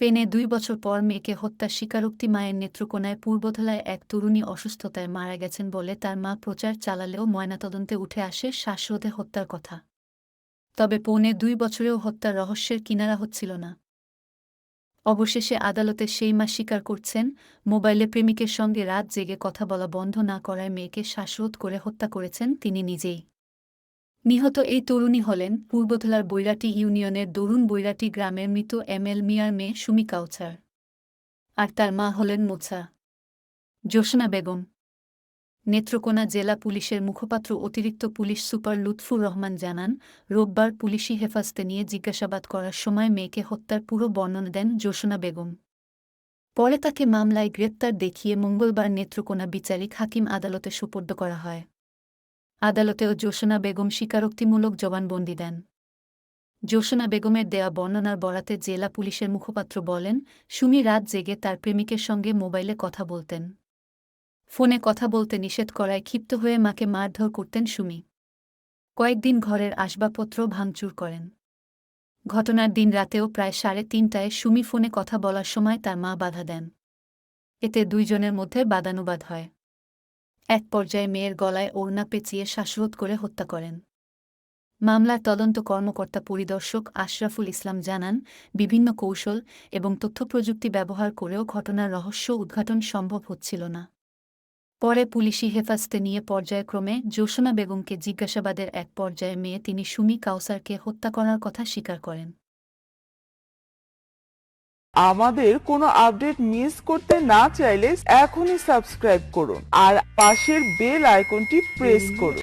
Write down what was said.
পেনে দুই বছর পর মেয়েকে হত্যার স্বীকারোক্তি মায়ের নেত্রকোনায় পূর্বধলায় এক তরুণী অসুস্থতায় মারা গেছেন বলে তার মা প্রচার চালালেও ময়নাতদন্তে উঠে আসে শ্বাসরোধে হত্যার কথা। তবে পৌনে দুই বছরেও হত্যার রহস্যের কিনারা হচ্ছিল না। অবশেষে আদালতে সেই মা স্বীকার করছেন, মোবাইলে প্রেমিকের সঙ্গে রাত জেগে কথা বলা বন্ধ না করায় মেয়েকে শ্বাসরোধ করে হত্যা করেছেন তিনি নিজেই। নিহত এই তরুণী হলেন পূর্বধলার বৈরাটি ইউনিয়নের দরুণ বৈরাটি গ্রামের মৃত এম এল মিয়ার মেয়ে সুমি কাউচার আর তার মা হলেন মোছা। জোসনা বেগম। নেত্রকোনা জেলা পুলিশের মুখপাত্র অতিরিক্ত পুলিশ সুপার লুৎফুর রহমান জানান, রোববার পুলিশি হেফাজতে নিয়ে জিজ্ঞাসাবাদ করার সময় মেয়েকে হত্যার পুরো বর্ণনা দেন জোসনা বেগম। পরে তাকে মামলায় গ্রেপ্তার দেখিয়ে মঙ্গলবার নেত্রকোনা বিচারিক হাকিম আদালতে সুপর্দ করা হয়। আদালতেও জোসনা বেগম স্বীকারোক্তিমূলক জবানবন্দি দেন। জোসনা বেগমের দেয়া বর্ণনার বরাতে জেলা পুলিশের মুখপাত্র বলেন, সুমি রাত জেগে তার প্রেমিকের সঙ্গে মোবাইলে কথা বলতেন। ফোনে কথা বলতে নিষেধ করায় ক্ষিপ্ত হয়ে মাকে মারধর করতেন সুমি। কয়েকদিন ঘরের আসবাবপত্র ভাঙচুর করেন। ঘটনার দিন রাতেও প্রায় সাড়ে তিনটায় সুমি ফোনে কথা বলার সময় তার মা বাধা দেন। এতে দুইজনের মধ্যে বাদানুবাদ হয়। এক পর্যায়ে মেয়ের গলায় ওড়না পেঁচিয়ে শ্বাসরোধ করে হত্যা করেন। মামলার তদন্ত কর্মকর্তা পরিদর্শক আশরাফুল ইসলাম জানান, বিভিন্ন কৌশল এবং তথ্যপ্রযুক্তি ব্যবহার করেও ঘটনার রহস্য উদ্ঘাটন সম্ভব হচ্ছিল না। পরে পুলিশি হেফাজতে নিয়ে পর্যায়ক্রমে জোসনা বেগমকে জিজ্ঞাসাবাদের এক পর্যায়ে মেয়ে তিনি সুমি কাউসারকে হত্যা করার কথা স্বীকার করেন। আমাদের কোনো আপডেট মিস করতে না চাইলে এখনই সাবস্ক্রাইব করুন আর পাশের বেল আইকনটি প্রেস করুন।